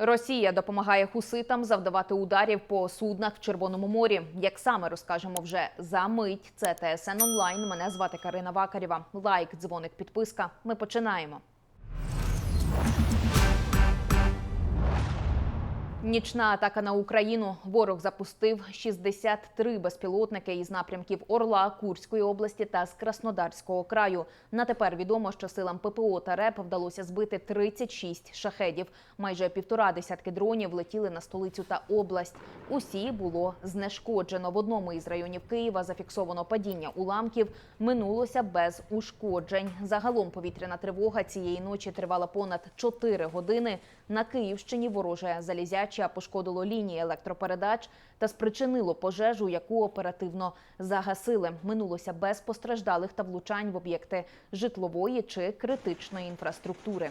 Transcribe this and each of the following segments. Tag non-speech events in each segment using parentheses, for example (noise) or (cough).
Росія допомагає хуситам завдавати ударів по суднах в Червоному морі. Як саме розкажемо вже за мить. Це ТСН онлайн. Мене звати Карина Вакарєва. Лайк, дзвоник, підписка. Ми починаємо. Нічна атака на Україну. Ворог запустив 63 безпілотники із напрямків Орла, Курської області та з Краснодарського краю. На тепер відомо, що силам ППО та РЕП вдалося збити 36 шахедів. Майже півтора десятки дронів летіли на столицю та область. Усі було знешкоджено. В одному із районів Києва зафіксовано падіння уламків. Минулося без ушкоджень. Загалом повітряна тривога цієї ночі тривала понад 4 години. На Київщині вороже залізяча пошкодило лінії електропередач та спричинило пожежу, яку оперативно загасили. Минулося без постраждалих та влучань в об'єкти житлової чи критичної інфраструктури.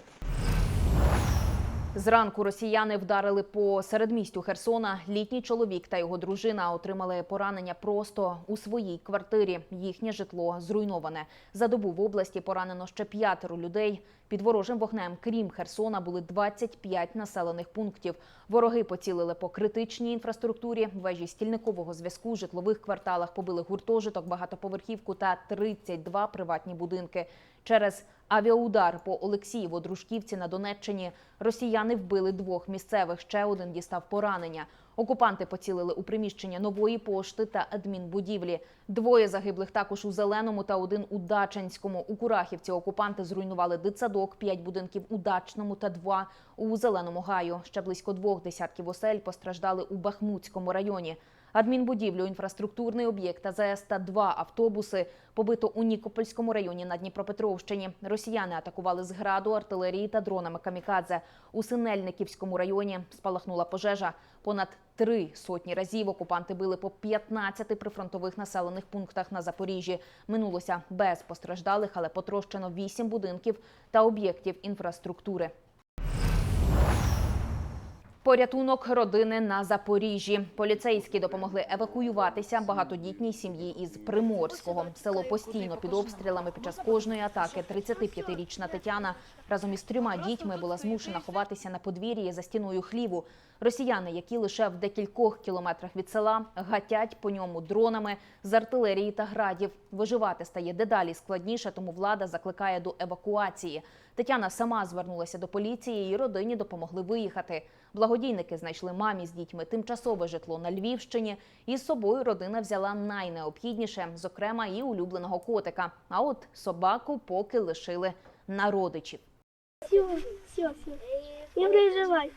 Зранку росіяни вдарили по середмістю Херсона. Літній чоловік та його дружина отримали поранення просто у своїй квартирі. Їхнє житло зруйноване. За добу в області поранено ще п'ятеро людей. Під ворожим вогнем, крім Херсона, були 25 населених пунктів. Вороги поцілили по критичній інфраструктурі, вежі стільникового зв'язку, житлових кварталах побили гуртожиток, багатоповерхівку та 32 приватні будинки. Через авіаудар по Олексієво-Дружківці на Донеччині росіяни вбили двох місцевих. Ще один дістав поранення. Окупанти поцілили у приміщення нової пошти та адмінбудівлі. Двоє загиблих також у Зеленому та один у Дачанському. У Курахівці окупанти зруйнували дитсадок, п'ять будинків у Дачному та два у Зеленому гаю. Ще близько двох десятків осель постраждали у Бахмутському районі. Адмінбудівлю, інфраструктурний об'єкт АЗС та два автобуси побито у Нікопольському районі на Дніпропетровщині. Росіяни атакували з граду, артилерії та дронами камікадзе. У Синельниківському районі спалахнула пожежа. Понад три сотні разів окупанти били по 15 прифронтових населених пунктах на Запоріжжі. Минулося без постраждалих, але потрощено вісім будинків та об'єктів інфраструктури. Порятунок родини на Запоріжжі. Поліцейські допомогли евакуюватися багатодітній сім'ї із Приморського. Село постійно під обстрілами. Під час кожної атаки 35-річна Тетяна разом із трьома дітьми була змушена ховатися на подвір'ї за стіною хліву. Росіяни, які лише в декількох кілометрах від села, гатять по ньому дронами з артилерії та градів. Виживати стає дедалі складніше, тому влада закликає до евакуації. Тетяна сама звернулася до поліції, і родині допомогли виїхати. Благодійники знайшли мамі з дітьми тимчасове житло на Львівщині. І з собою родина взяла найнеобхідніше, зокрема і улюбленого котика. А от собаку поки лишили на родичів. Не переживай.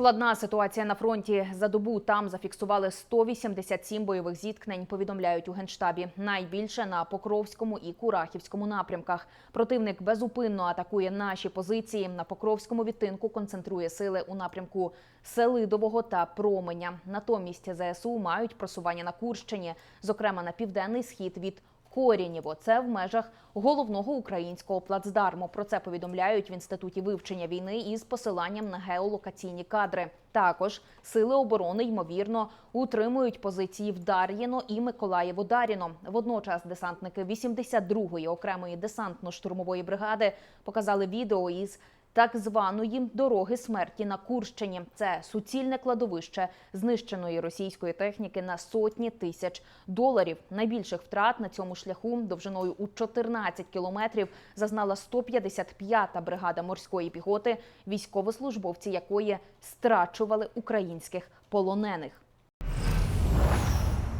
Складна ситуація на фронті. За добу там зафіксували 187 бойових зіткнень. Повідомляють у генштабі. Найбільше на Покровському і Курахівському напрямках. Противник безупинно атакує наші позиції. На Покровському відтинку концентрує сили у напрямку Селидового та Променя. Натомість ЗСУ мають просування на Курщині, зокрема на південний схід від Корінєво. Це в межах головного українського плацдарму. Про це повідомляють в інституті вивчення війни із посиланням на геолокаційні кадри. Також сили оборони ймовірно утримують позиції в Дар'їно і Миколаєво-Даріно. Водночас десантники 82-ї окремої десантно-штурмової бригади показали відео із так званої дороги смерті на Курщині. Це суцільне кладовище знищеної російської техніки на сотні тисяч доларів. Найбільших втрат на цьому шляху довжиною у 14 кілометрів зазнала 155-та бригада морської піхоти, військовослужбовці якої страчували українських полонених.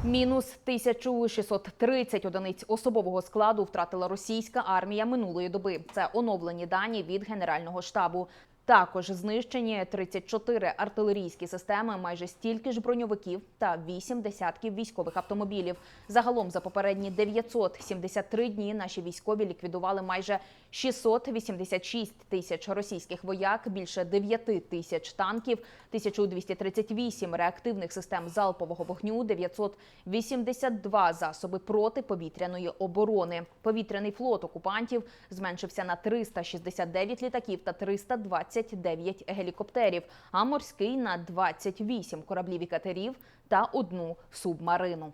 Мінус 1630 одиниць особового складу втратила російська армія минулої доби. Це оновлені дані від Генерального штабу. Також знищені 34 артилерійські системи, майже стільки ж броньовиків та 8 десятків військових автомобілів. Загалом за попередні 973 дні наші військові ліквідували майже 686 тисяч російських вояк, більше 9 тисяч танків, 1238 реактивних систем залпового вогню, 982 засоби протиповітряної оборони. Повітряний флот окупантів зменшився на 369 літаків та 329 гелікоптерів, а морський на 28 кораблів і катерів та одну субмарину.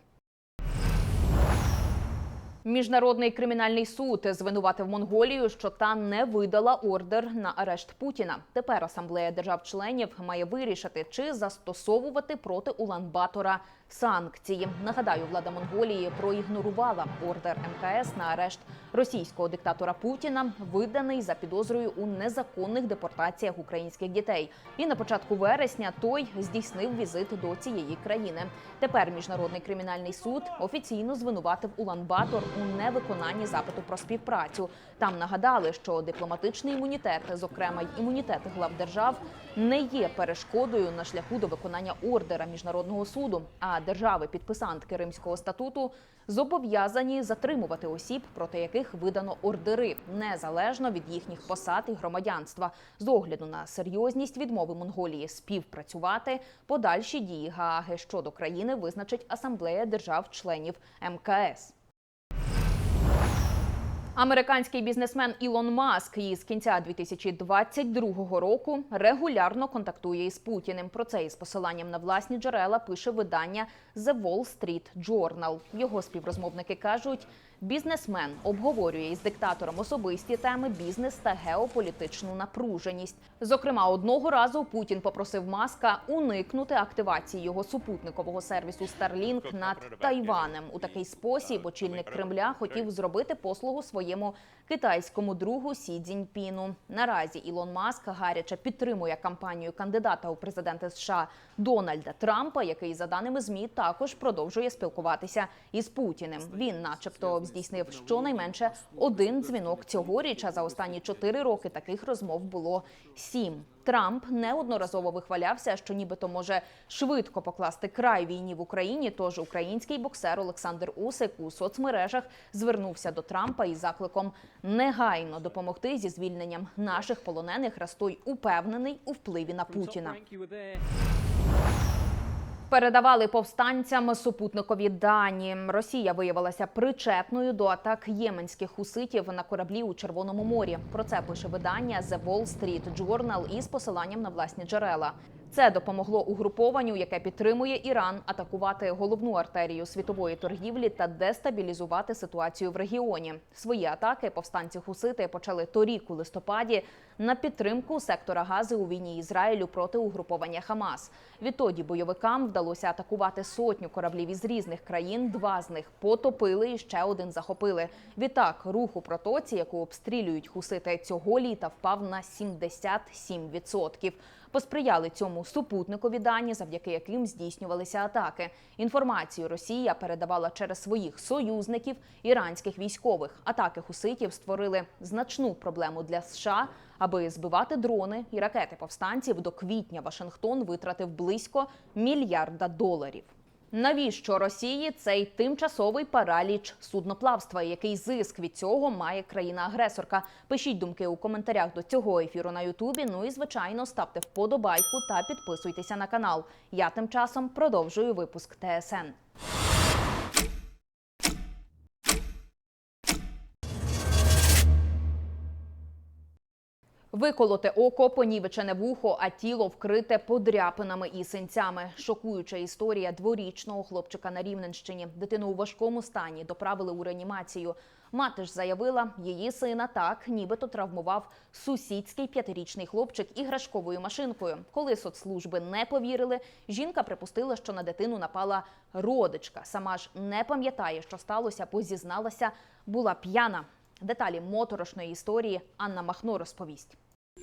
Міжнародний кримінальний суд звинуватив Монголію, що та не видала ордер на арешт Путіна. Тепер асамблея держав-членів має вирішити, чи застосовувати проти Улан-Батора санкції. Нагадаю, влада Монголії проігнорувала ордер МКС на арешт російського диктатора Путіна, виданий за підозрою у незаконних депортаціях українських дітей. І на початку вересня той здійснив візит до цієї країни. Тепер міжнародний кримінальний суд офіційно звинуватив Улан-Батор у невиконанні запиту про співпрацю. Там нагадали, що дипломатичний імунітет, зокрема й імунітет глав держав, не є перешкодою на шляху до виконання ордера міжнародного суду. А держави-підписантки Римського статуту зобов'язані затримувати осіб, проти яких видано ордери, незалежно від їхніх посад і громадянства. З огляду на серйозність відмови Монголії співпрацювати, подальші дії Гааги щодо країни визначить асамблея держав-членів МКС. Американський бізнесмен Ілон Маск із кінця 2022 року регулярно контактує із Путіним. Про це із посиланням на власні джерела пише видання The Wall Street Journal. Його співрозмовники кажуть, бізнесмен обговорює із диктатором особисті теми бізнес та геополітичну напруженість. Зокрема, одного разу Путін попросив Маска уникнути активації його супутникового сервісу Starlink над Тайванем. У такий спосіб очільник Кремля хотів зробити послугу своєму китайському другу Сі Цзіньпіну. Наразі Ілон Маск гаряче підтримує кампанію кандидата у президенти США Дональда Трампа, який за даними змі також продовжує спілкуватися із Путіним. Він, начебто, здійснив щонайменше один дзвінок цьогоріч. А за останні чотири роки таких розмов було сім. Трамп неодноразово вихвалявся, що нібито може швидко покласти край війні в Україні. Тож український боксер Олександр Усик у соцмережах звернувся до Трампа із закликом негайно допомогти зі звільненням наших полонених. Раз той упевнений у впливі на Путіна. Передавали повстанцям супутникові дані. Росія виявилася причетною до атак єменських хуситів на кораблі у Червоному морі. Про це пише видання The Wall Street Journal із посиланням на власні джерела. Це допомогло угрупованню, яке підтримує Іран, атакувати головну артерію світової торгівлі та дестабілізувати ситуацію в регіоні. Свої атаки повстанці хусити почали торік у листопаді на підтримку сектора Гази у війні Ізраїлю проти угруповання Хамас. Відтоді бойовикам вдалося атакувати сотню кораблів із різних країн. Два з них потопили і ще один захопили. Відтак рух у протоці, яку обстрілюють хусити цього літа, впав на 77%. Посприяли цьому супутникові дані, завдяки яким здійснювалися атаки. Інформацію Росія передавала через своїх союзників іранських військових. Атаки хуситів створили значну проблему для США. Аби збивати дрони і ракети повстанців, до квітня Вашингтон витратив близько мільярда доларів. Навіщо Росії цей тимчасовий параліч судноплавства? Який зиск від цього має країна-агресорка? Пишіть думки у коментарях до цього ефіру на Ютубі. Ну і звичайно ставте вподобайку та підписуйтеся на канал. Я тим часом продовжую випуск ТСН. Виколоте око, понівечене вухо, а тіло вкрите подряпинами і синцями. Шокуюча історія дворічного хлопчика на Рівненщині. Дитину у важкому стані доправили у реанімацію. Мати ж заявила, її сина так нібито травмував сусідський п'ятирічний хлопчик іграшковою машинкою. Коли соцслужби не повірили, жінка припустила, що на дитину напала родичка. Сама ж не пам'ятає, що сталося, бо зізналася, була п'яна. Деталі моторошної історії Анна Махно розповість.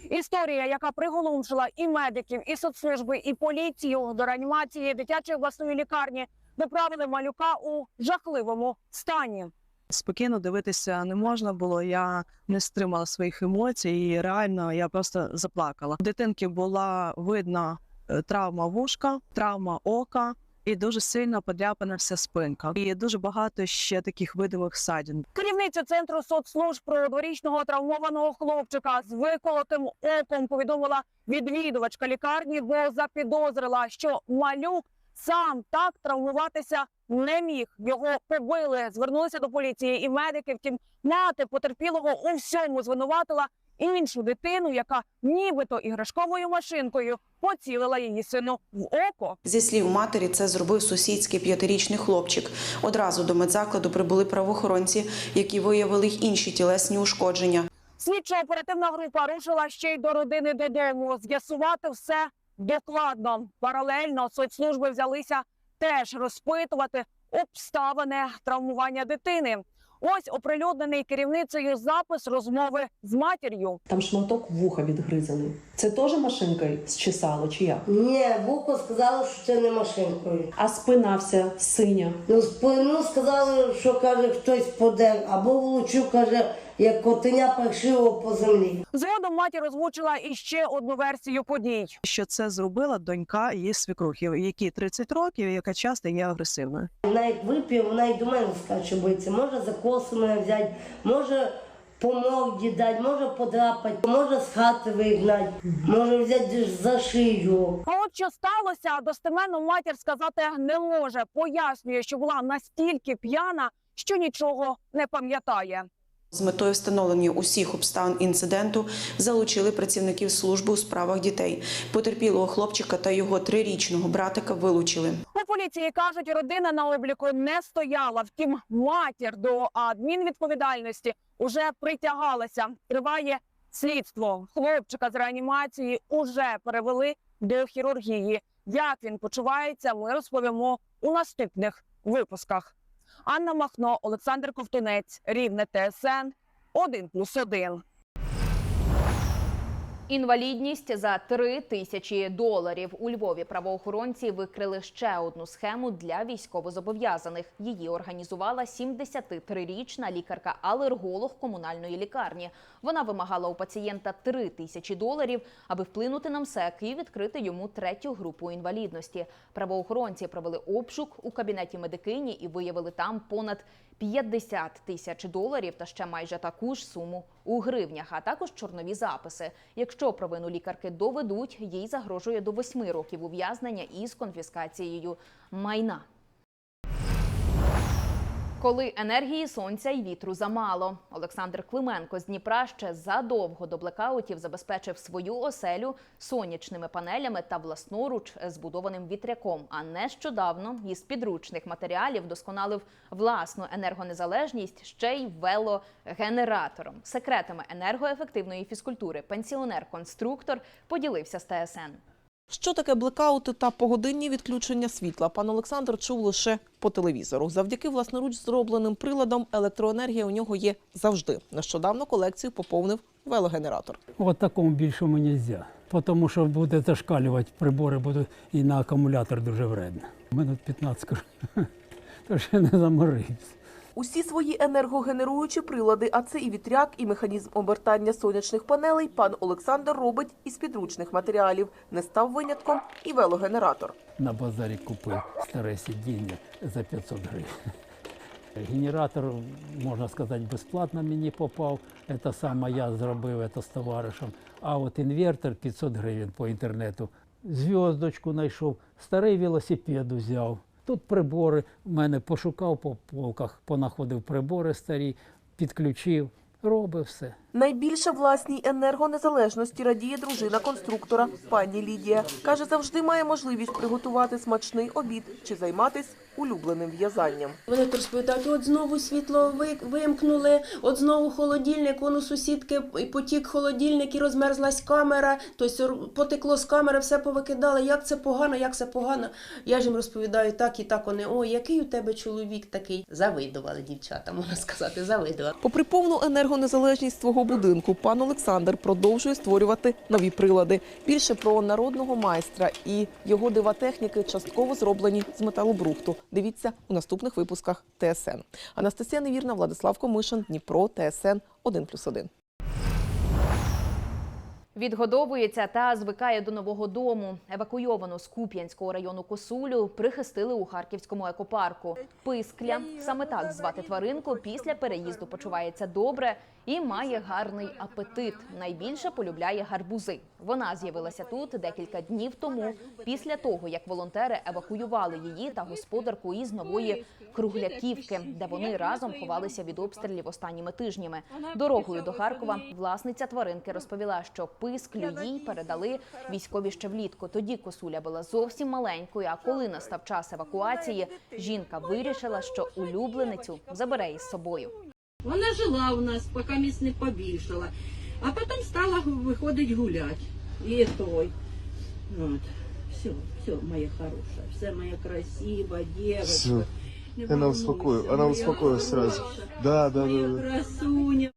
Історія, яка приголомшила і медиків, і соцслужби, і поліцію до реанімації дитячої обласної лікарні, доправили малюка у жахливому стані. Спокійно дивитися не можна було. Я не стримала своїх емоцій, і реально я просто заплакала. Дитинки була видна е, травма вушка, травма ока і дуже сильно подряпана вся спинка. І дуже багато ще таких видових ссадин. Керівниця центру соцслужб про дворічного травмованого хлопчика з виколотим оком повідомила відвідувачка лікарні, бо запідозрила, що малюк сам так травмуватися не міг. Його побили, звернулися до поліції і медики. Втім, мати потерпілого у всьому звинуватила іншу дитину, яка нібито іграшковою машинкою поцілила її сину в око. Зі слів матері, це зробив сусідський п'ятирічний хлопчик. Одразу до медзакладу прибули правоохоронці, які виявили й інші тілесні ушкодження. Слідчо-оперативна група рушила ще й до родини додому. З'ясувати все докладно. Паралельно соцслужби взялися теж розпитувати обставини травмування дитини. Ось оприлюднений керівницею запис розмови з матір'ю. Там шматок вуха відгризаний. Це теж машинкою зчесало чи як? Ні, вухо сказали, що це не машинкою. А спина вся синя. Ну, спину сказали, що каже, хтось подер, або влучив, каже, як котеня паршиво по землі. Згодом матір озвучила іще одну версію подій. Що це зробила донька її свекрухи, якій 30 років, яка часто є агресивною. Вона як вип'є, вона й до мене скаже, що биться. Може за коси мене взяти, може по морді дати, може подрапати, може з хати вигнати, може взяти за шию. А от що сталося, достеменно матір сказати не може. Пояснює, що була настільки п'яна, що нічого не пам'ятає. З метою встановлення усіх обставин інциденту залучили працівників служби у справах дітей. Потерпілого хлопчика та його трирічного братика вилучили. У поліції кажуть, родина на обліку не стояла. Втім, матір до адмінвідповідальності уже притягалася. Триває слідство. Хлопчика з реанімації уже перевели до хірургії. Як він почувається, ми розповімо у наступних випусках. Анна Махно, Олександр Ковтунець, Рівне ТСН 1+,1. Інвалідність за 3 тисячі доларів. У Львові правоохоронці викрили ще одну схему для військовозобов'язаних. Її організувала 73-річна лікарка-алерголог комунальної лікарні. Вона вимагала у пацієнта 3 тисячі доларів, аби вплинути на МСЕК і відкрити йому третю групу інвалідності. Правоохоронці провели обшук у кабінеті медикині і виявили там понад 50 тисяч доларів та ще майже таку ж суму у гривнях, а також чорнові записи. Провину лікарки доведуть, їй загрожує до восьми років ув'язнення із конфіскацією майна. Коли енергії сонця і вітру замало, Олександр Клименко з Дніпра ще задовго до блекаутів забезпечив свою оселю сонячними панелями та власноруч збудованим вітряком. А нещодавно із підручних матеріалів досконалив власну енергонезалежність ще й велогенератором. Секретами енергоефективної фізкультури пенсіонер-конструктор поділився з ТСН. Що таке блекаути та погодинні відключення світла? Пан Олександр чув лише по телевізору. Завдяки власноруч зробленим приладам електроенергія у нього є завжди. Нещодавно колекцію поповнив велогенератор. Вот такому більшому нельзя. Тому що буде зашкалювати прибори, будуть і на акумулятор дуже вредно. Минут 15 кажу, то ще не заморився. Усі свої енергогенеруючі прилади, а це і вітряк, і механізм обертання сонячних панелей, пан Олександр робить із підручних матеріалів. Не став винятком і велогенератор. На базарі купив старе сидіння за 500 гривень. (laughs) Генератор, можна сказати, безплатно мені попав. Це саме я зробив це з товаришем. А от інвертор 500 гривень по інтернету. Зв'язочку знайшов, старий велосипед взяв. Тут прибори в мене пошукав по полках, понаходив прибори старі, підключив, робив все. Найбільше власній енергонезалежності радіє дружина конструктора пані Лідія. Каже, завжди має можливість приготувати смачний обід чи займатися улюбленим в'язанням. Вони то розповідають, от знову світло вимкнули, от знову холодильник, вон у сусідки і потік холодильник і розмерзлась камера, тобто потекло з камери, все повикидали. Як це погано, як це погано. Я ж їм розповідаю так і так. Вони, ой, який у тебе чоловік такий. Завидували дівчата, можна сказати, завидували. Попри повну енергонезалежність свого будинку, пан Олександр продовжує створювати нові прилади. Більше про народного майстра і його дива техніки частково зроблені з металобрухту. Дивіться у наступних випусках ТСН. Анастасія Невірна, Владислав Комишин, Дніпро, ТСН 1+,1. Відгодовується та звикає до нового дому. Евакуйовану з Куп'янського району Косулю прихистили у харківському екопарку. Пискля саме так звати тваринку. Після переїзду почувається добре і має гарний апетит. Найбільше полюбляє гарбузи. Вона з'явилася тут декілька днів тому, після того як волонтери евакуювали її та господарку із нової кругляківки, де вони разом ховалися від обстрілів останніми тижнями. Дорогою до Харкова власниця тваринки розповіла, що писклю їй передали військові ще влітку. Тоді косуля була зовсім маленькою. А коли настав час евакуації, жінка вирішила, що улюбленицю забере із собою. Вона жила у нас, поки міс не побільшала, а потім стала виходити гуляти. І той. От. Все, все, моя хороша, все моя красива девочка. Не Она волнуйся, успокоила, она моя успокоилась сразу. Да, да, Моя да, да. красуня.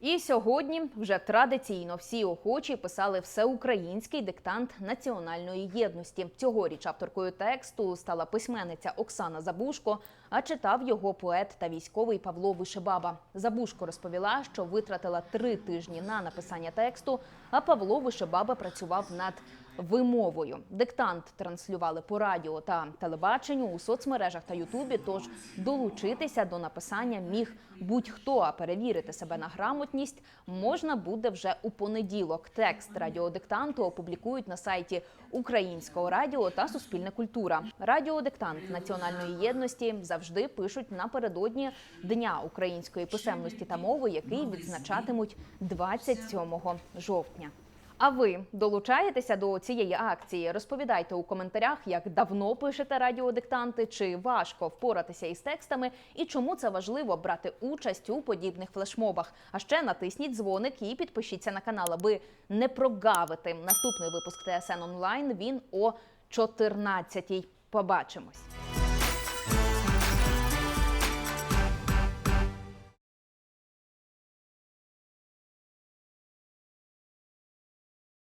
І сьогодні вже традиційно всі охочі писали всеукраїнський диктант національної єдності. Цьогоріч авторкою тексту стала письменниця Оксана Забушко, а читав його поет та військовий Павло Вишебаба. Забушко розповіла, що витратила три тижні на написання тексту, а Павло Вишебаба працював над вимовою. Диктант транслювали по радіо та телебаченню у соцмережах та Ютубі. Тож долучитися до написання міг будь-хто, а перевірити себе на грамотність можна буде вже у понеділок. Текст радіодиктанту опублікують на сайті Українського радіо та Суспільне культура. Радіодиктант національної єдності завжди пишуть напередодні Дня української писемності та мови, який відзначатимуть 27 жовтня. А ви долучаєтеся до цієї акції? Розповідайте у коментарях, як давно пишете радіодиктанти, чи важко впоратися із текстами, і чому це важливо брати участь у подібних флешмобах. А ще натисніть дзвоник і підпишіться на канал, аби не прогавити наступний випуск ТСН онлайн. Він о 14-й. Побачимось.